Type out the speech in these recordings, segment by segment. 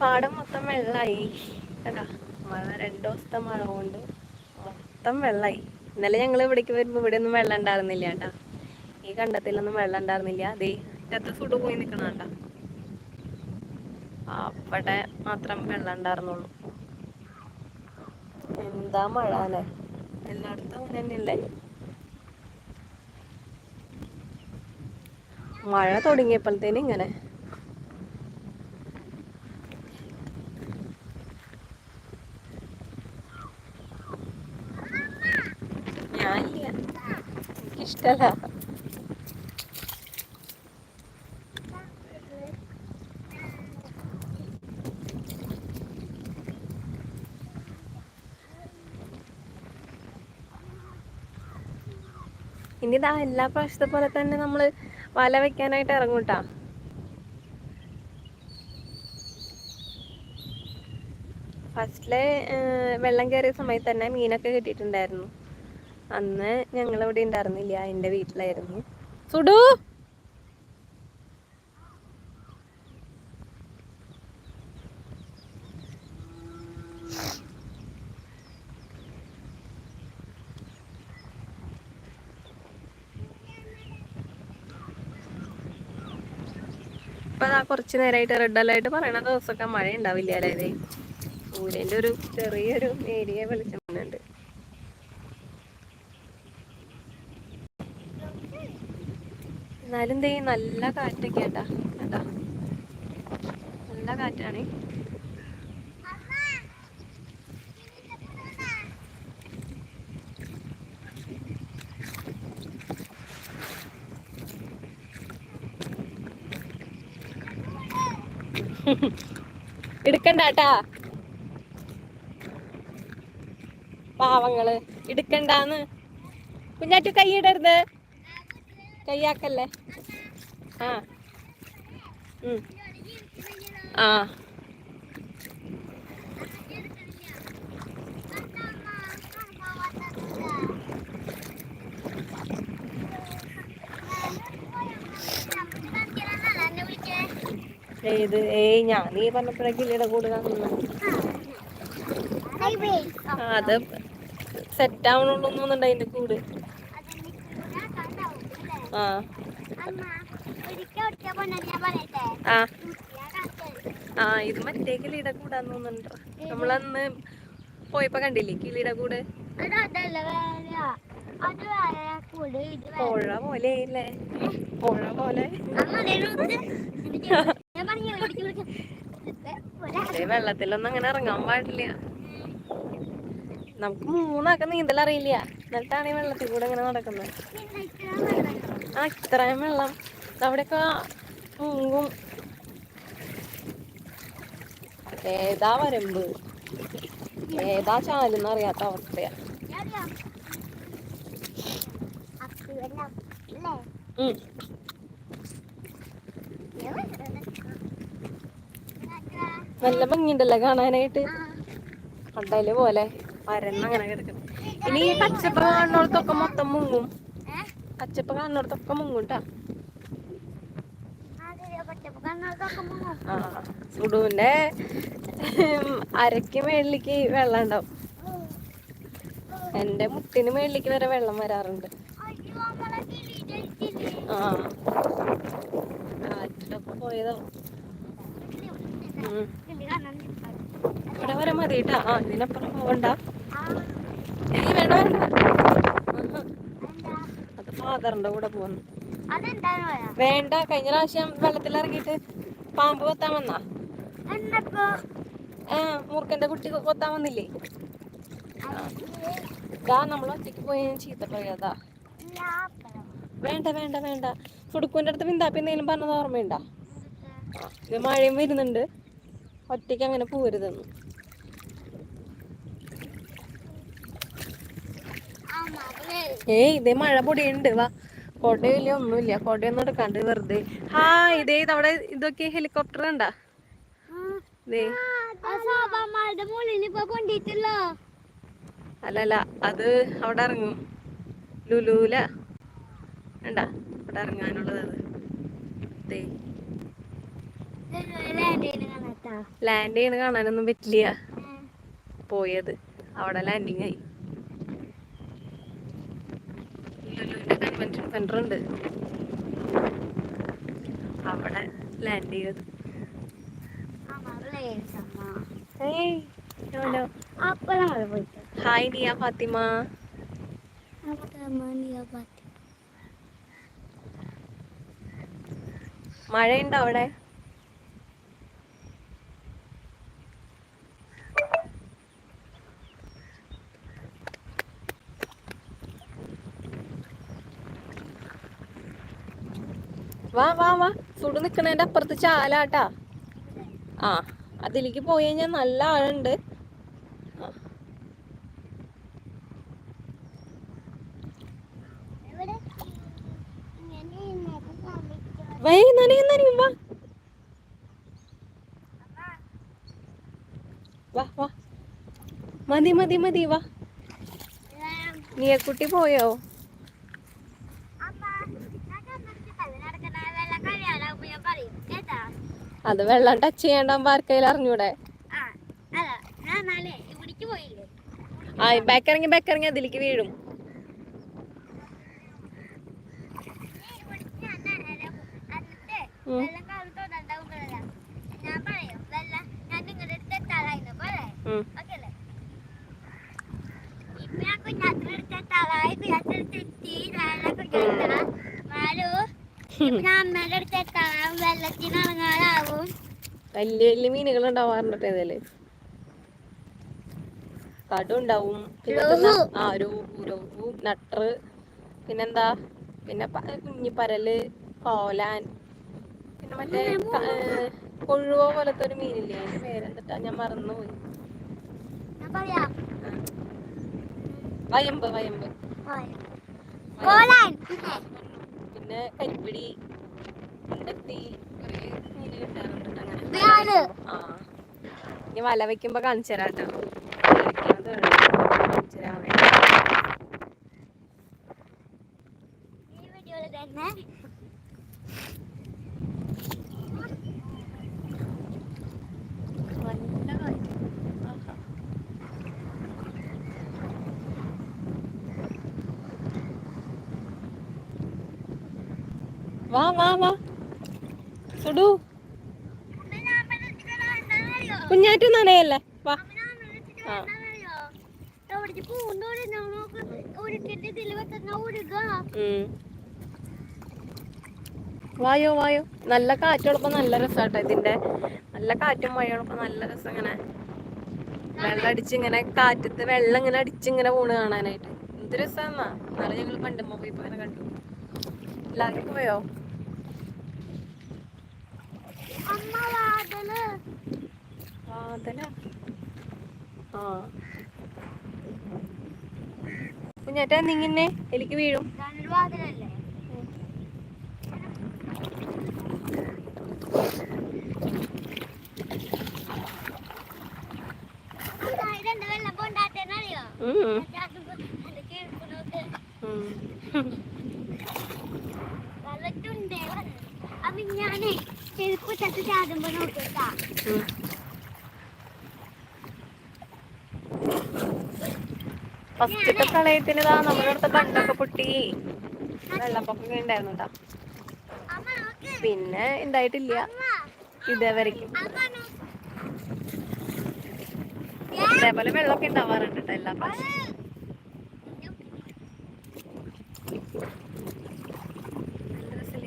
പാടം മൊത്തം വെള്ളായി. കേട്ടാ മഴ രണ്ടു ദിവസത്തെ മഴ കൊണ്ട് മൊത്തം വെള്ളായി. ഇന്നലെ ഞങ്ങൾ ഇവിടേക്ക് വരുമ്പോൾ ഇവിടെ ഒന്നും വെള്ളം ഉണ്ടായിരുന്നില്ല കേട്ടാ. ഈ കണ്ടത്തിലൊന്നും വെള്ളം ഉണ്ടായിരുന്നില്ല. അതേ ഇറ്റത്തെ ഫുഡ് പോയി നിൽക്കണ കേട്ടാ അവിടെ മാത്രം വെള്ളം ഉണ്ടായിരുന്നുള്ളൂ. എന്താ മഴ അല്ലേ? എല്ലായിടത്തും അങ്ങനെ തന്നെയല്ലേ? മഴ തുടങ്ങിയപ്പോഴത്തേനും ഇങ്ങനെ എനിക്കിഷ്ടല്ല ഇനി ഇതാ എല്ലാ പ്രാവശ്യത്തെ പോലെ തന്നെ നമ്മൾ വല വെക്കാനായിട്ട് ഇറങ്ങൂട്ടാ ഫസ്റ്റിലെ വെള്ളം കയറിയ സമയത്ത് തന്നെ മീനൊക്കെ കിട്ടിയിട്ടുണ്ടായിരുന്നു. അന്ന് ഞങ്ങൾ ഇവിടെ ഉണ്ടായിരുന്നില്ല എന്റെ വീട്ടിലായിരുന്നു. സുഡു! ഇപ്പൊ കുറച്ച് നേരമായിട്ട് റെഡ് അലേർട്ട് പറയണ ദിവസമൊക്കെ മഴ ഉണ്ടാവില്ല അല്ലേ? സൂര്യന്റെ ഒരു ചെറിയൊരു ഏരിയ വെളിച്ചം എന്നാലും ദേ നല്ല കാറ്റൊക്കെ കേട്ടാ കേട്ടാ നല്ല കാറ്റാണ്. എടുക്കണ്ടാട്ടാ. പാവങ്ങൾ. എടുക്കണ്ടാന്ന്. കുഞ്ഞാറ്റു കൈയിടരുത് കൈയാക്കല്ലേ ആ. ആ. ഏത്? ഏയ് ഞാൻ നീ പറഞ്ഞപ്പോഴേ കിളിയുടെ കൂട് കാണുന്നു. ആ, അത് സെറ്റ് ആവണുള്ളൂന്നുണ്ട് അതിന്റെ കൂട്. ആ. ഇത് മറ്റേ കിളിയുടെ കൂടാന്ന് തോന്നുന്നുണ്ട്. നമ്മളന്ന് പോയപ്പോ കണ്ടില്ലേ കിളിയുടെ കൂട്? പുഴ പോലെ ഇല്ലേ പുഴ പോലെ. വെള്ളത്തിലൊന്നും അങ്ങനെ ഇറങ്ങാൻ പാടില്ല. നമുക്ക് മൂന്നാക്ക നീന്തൽ അറിയില്ല. എന്നിട്ടാണ് ഈ വെള്ളത്തിൽ കൂടെ ഇങ്ങനെ നടക്കുന്നത്. ആ ഇത്രയും വെള്ളം. അവിടെയൊക്കെ മുങ്ങും. ഏതാ വരമ്പ്? ഏതാ ചാലെന്ന് അറിയാത്ത അവസ്ഥയാ. നല്ല ഭംഗിയുണ്ടല്ലേ കാണാനായിട്ട്? കടൽ പോലെ. പരന്നങ്ങനെ കിടക്കും ഇനി ഈ പച്ചപ്പ് കാണുന്നോടത്തൊക്കെ മൊത്തം മുങ്ങും. പച്ചപ്പ് കാണുന്നിടത്തൊക്കെ മുങ്ങൂട്ടാ സുഡുവിന്റെ അരക്ക് മേളിലേക്ക് വെള്ളം ഉണ്ടാവും. എന്റെ മുട്ടിന് മേളിലേക്ക് വരെ വെള്ളം വരാറുണ്ട്. ആ കാറ്റിലൊക്കെ പോയതോ. ഇവിടെ വരെ മതി കേട്ടാ ആ ഇതിനപ്പുറം പോവണ്ട. ഏയ് വേണ്ട. അത് ഫാദറിന്റെ കൂടെ പോകുന്നു വേണ്ട കഴിഞ്ഞ പ്രാവശ്യം വെള്ളത്തിൽ ഇറങ്ങിയിട്ട് പാമ്പ് കൊത്താൻ വന്നാ? മൂർഖന്റെ കുട്ടി കൊത്താൻ വന്നില്ലേ? ഇതാ നമ്മൾ ഒറ്റയ്ക്ക് പോയി ചീത്ത പറയാതാ വേണ്ട വേണ്ട വേണ്ട. സുടുക്കുവിന്റെ അടുത്ത് പിന്താപ്പി എന്തെങ്കിലും പറഞ്ഞത് ഓർമ്മയുണ്ടോ? ഇത് മഴയും വരുന്നുണ്ട്. ഒറ്റയ്ക്ക് അങ്ങനെ പോരുതെന്ന്. ഏയ് ഇതേ മഴ ഉണ്ട് വാ. കോട്ടയില്ല ഒന്നുമില്ല. കോട്ടയൊന്നും എടുക്കാണ്ട് വെറുതെ. ഹാ ഇതേ അവിടെ ഇതൊക്കെ ഹെലികോപ്റ്റർ ഉണ്ടാ അല്ലല്ല അത് അവിടെ ഇറങ്ങും. ലുലൂല. കണ്ടാ? അവിടെ ഇറങ്ങാനുള്ളത് ലാൻഡ് ചെയ്യണ കാണാനൊന്നും പറ്റില്ല. പോയത്. അവിടെ ലാൻഡിങ് ആയി. കൺവെൻഷൻ സെന്റർ ഉണ്ട്. അവിടെ ലാൻഡ് ചെയ്തത് ഹായ് നിയ ഫാത്തിമ മഴയുണ്ടോ അവിടെ? വാ വാ വാ. സുടു നിക്കണേന്റെ അപ്പുറത്ത് ചാലാട്ടാ. ആ അതിലേക്ക് പോയി കഴിഞ്ഞാൽ നല്ല ആഴുണ്ട് ആ. വൈ നനയും നനയും വാ. വാ വാ. മതി മതി മതി വാ. നീയക്കുട്ടി പോയോ? അത് വെള്ളം ടച്ച് ചെയ്യണ്ടാകുമ്പോ ബാർക്കയിൽ അറിഞ്ഞൂടെ? ആ ബാക്കിറങ്ങി ബാക്ക് ഇറങ്ങി അതിലേക്ക് വീഴും. ഞാൻ പറയും വെള്ളം ഞാൻ നിങ്ങളുടെ അടുത്ത് എത്തി നല്ല വലിയ വലിയ മീനുകൾ ഉണ്ടാവാറുണ്ട് ഇതിൽ. കടു ഉണ്ടാവും പിന്നെ. ആ രോഹു രോഹു നട്ടറ് പിന്നെന്താ പിന്നെ കുഞ്ഞിപ്പരൽ കുഞ്ഞി കോലാൻ പിന്നെ മറ്റേ കൊഴുവ പോലത്തെ ഒരു മീനില്ലേ അതിന്റെ പേരെന്തിട്ടാ ഞാൻ മറന്നുപോയി. വയമ്പ് വയമ്പ്. പിന്നെ കരിപ്പിടി കണ്ടെത്തി ഇനി വല വെക്കുമ്പോ കാണിച്ചു തരാം കേട്ടോ. വാ വാ വാ. സുഡു കുഞ്ഞാറ്റു നനയല്ലേ? വാ. വായോ വായോ. നല്ല കാറ്റുള്ളപ്പോ നല്ല രസാട്ടോ ഇതിന്റെ. നല്ല കാറ്റും മഴയുള്ളപ്പോ നല്ല രസം ഇങ്ങനെ. വെള്ളം അടിച്ച് ഇങ്ങനെ കാറ്റത്ത് വെള്ളം ഇങ്ങനെ അടിച്ചിങ്ങനെ പോണ് കാണാനായിട്ട്. എന്ത് രസാന്നാ. നാളെ ഞങ്ങൾ പണ്ടുമ്പോ പോയി ഇങ്ങനെ കണ്ടു. എല്ലാവരും പോയോ? വാതല? ആ. കുഞ്ഞാറ്റ നീങ്ങിന്നെ എനിക്ക് വീഴും. വാതിലല്ലേ? ഫസ്റ്റത്തെ പ്രളയത്തിന് ഇതാ നമ്മുടെ അടുത്ത കണ്ടൊക്കെ പൊട്ടി വെള്ളപ്പൊക്കൊക്കെ ഉണ്ടായിരുന്നു കേട്ടോ പിന്നെ ഉണ്ടായിട്ടില്ല ഇതേവരയ്ക്കും ഇതേപോലെ വെള്ളമൊക്കെ ഉണ്ടാവാറുണ്ട് കേട്ടോ എല്ലാ പ്രാവശ്യം.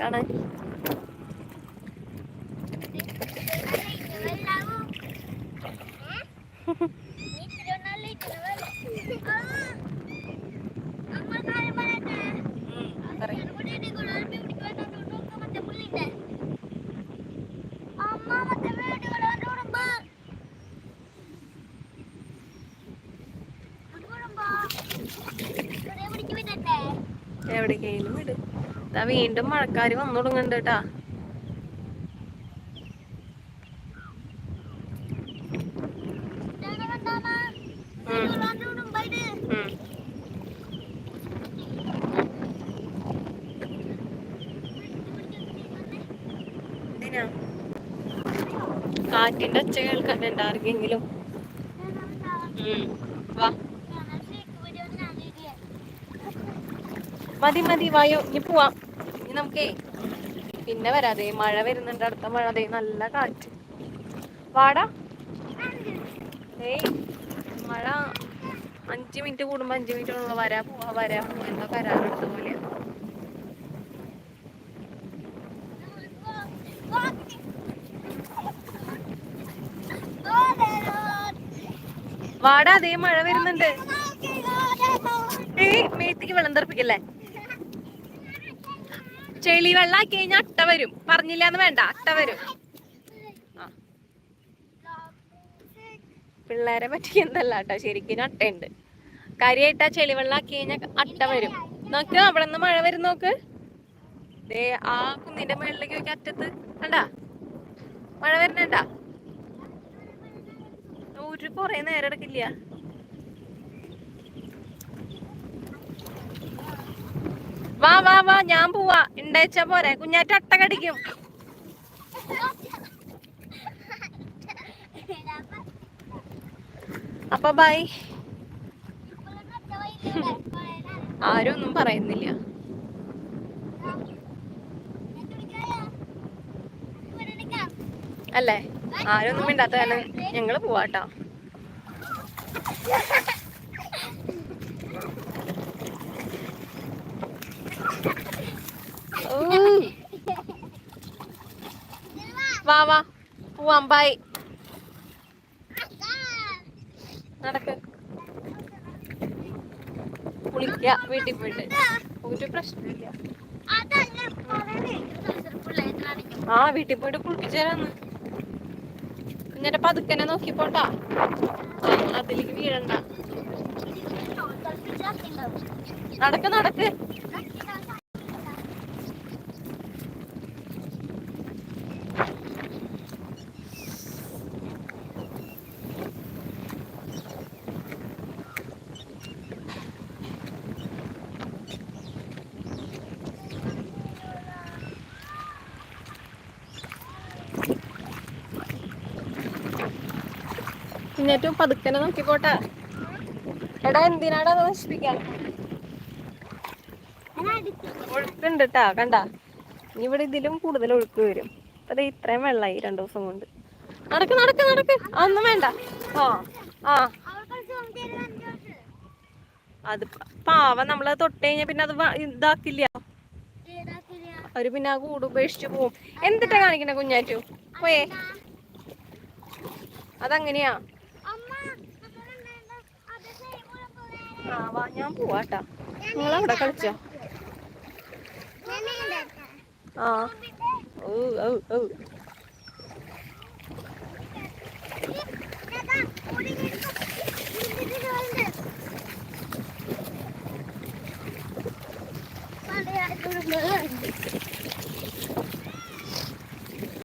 കാണാൻ ഉം, പറയ്. എവിടേക്കെങ്കിലും വിട് ഇതാ വീണ്ടും മഴക്കാര് വന്നു തുടങ്ങുന്നുണ്ട് കേട്ടാ കാറ്റിന്റെ ഒച്ച കേൾക്കാൻ ഉണ്ടാർക്കെങ്കിലും മതി മതി വായോ ഇനി പോവാം. ഇനി നമുക്കേ പിന്നെ വരാതെ മഴ വരുന്നുണ്ട്. അടുത്ത മഴ ദേ നല്ല കാറ്റ്. വാടാ. ഏയ് മഴ അഞ്ച് മിനിറ്റ് കൂടുമ്പോ അഞ്ച് മിനിറ്റ് കൂടുമ്പോ വരാ പോവാ വരാ. പോവാ എന്താ കരാറെടുത്ത പോലെ. വാടാ അതേ മഴ വരുന്നുണ്ട്. ഏയ് മേത്തേക്ക് വെള്ളം തെറിപ്പിക്കല്ലേ? ചെളി വെള്ളം ആക്കി കഴിഞ്ഞാൽ അട്ട വരും. പറഞ്ഞില്ല എന്ന് വേണ്ട അട്ട വരും. പിള്ളേരെ പറ്റിയെന്തല്ല കേട്ടോ ശരിക്കും അട്ടയുണ്ട്. കരിയായിട്ട് ആ ചെളിവെള്ളം വെള്ളാക്കി കഴിഞ്ഞാൽ അട്ട വരും. നോക്ക് അവിടെ നിന്ന് മഴ വരും നോക്ക്. ദേ ആ കുന്നിന്റെ മുകളിലേക്ക് നോക്കി അറ്റത്ത്. കണ്ടാ? മഴ വരുന്നേണ്ട ഒരു കുറെ നേരം എടുക്കില്ല. വാ വാ വാ ഞാൻ പോവാ. ഉണ്ടായിച്ചാ പോരെ. കുഞ്ഞാറ്റ അട്ട കടിക്കും അപ്പൊ ബൈ ആരും ഒന്നും പറയുന്നില്ല. അല്ലേ? ആരും ഒന്നും മിണ്ടാത്ത കാരണം ഞങ്ങൾ പോവാട്ടോ ഓ, വാ വാ പോവാം ബൈ നടക്ക്. കുളിക്ക വീട്ടിൽ പോയിട്ട്. ഒരു പ്രശ്നമില്ല ആ വീട്ടിൽ പോയിട്ട് കുളിപ്പിച്ചേരാന്ന്. കുഞ്ഞിന്റെ പതുക്കനെ നോക്കി പോട്ടാ. അതിലേക്ക് വീഴണ്ട. നടക്ക് നടക്ക്. കുഞ്ഞേറ്റവും പതുക്കനെ നോക്കി പോട്ടാ എടാ എന്തിനാടാ അത് നശിപ്പിക്കാൻ? ഒഴുക്കുണ്ട് ട്ടാ കണ്ട? ഇനി ഇവിടെ ഇതിലും കൂടുതൽ ഒഴുക്ക് വരും. ദേ ഇത്രയും വെള്ളമായി രണ്ടു ദിവസം കൊണ്ട്. നടക്ക് നടക്ക് നടക്ക്. ഒന്നും വേണ്ട. ആ ആ. അത് പാവ നമ്മളത് തൊട്ട് കഴിഞ്ഞ പിന്നെ അത് ഇതാക്കില്ല. അവർ പിന്നെ ആ കൂട് ഉപേക്ഷിച്ച് പോവും. എന്തിട്ടാ കാണിക്കണേ കുഞ്ഞാറ്റു? പോയേ. അതങ്ങനെയാ. ആ ഞാൻ പോവാട്ടാ. നിങ്ങളവിടെ കളിച്ചോ? ആ. ഓ ഓ ഓ Thank you.